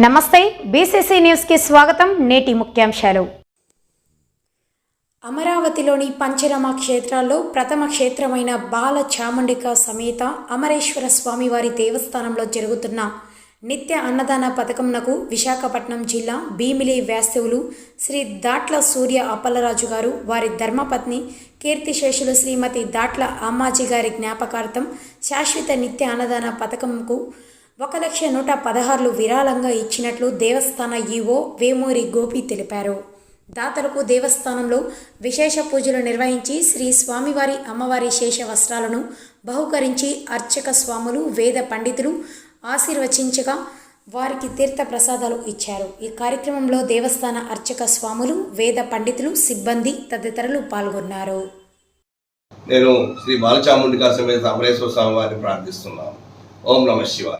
నమస్తే బీసీసీ న్యూస్కి స్వాగతం నేటి ముఖ్యాంశాలు. అమరావతిలోని పంచరమ క్షేత్రాల్లో ప్రథమ క్షేత్రమైన బాల చాముండిక సమేత అమరేశ్వర స్వామివారి దేవస్థానంలో జరుగుతున్న నిత్య అన్నదాన పథకంనకు విశాఖపట్నం జిల్లా భీమిలి వ్యాసవులు శ్రీ దాట్ల సూర్య అప్పలరాజు గారు వారి ధర్మపత్ని కీర్తిశేషులు శ్రీమతి దాట్ల అమ్మాజీ గారి జ్ఞాపకార్థం శాశ్వత నిత్య అన్నదాన పథకంకు ఒక లక్ష నూట పదహారులు విరాళంగా ఇచ్చినట్లు దేవస్థాన ఈవో వేమూరి గోపి తెలిపారు. దాతలకు దేవస్థానంలో విశేష పూజలు నిర్వహించి శ్రీ స్వామివారి అమ్మవారి శేష వస్త్రాలను బహుకరించి అర్చక స్వాములు వేద పండితులు ఆశీర్వచించగా వారికి తీర్థ ప్రసాదాలు ఇచ్చారు. ఈ కార్యక్రమంలో దేవస్థాన అర్చక స్వాములు వేద పండితులు సిబ్బంది తదితరులు పాల్గొన్నారు. నేను శ్రీ బాలచాముండికా సమేత అమరేశ్వర స్వామి వారిని ప్రార్థిస్తున్నాను. ఓం నమ శివ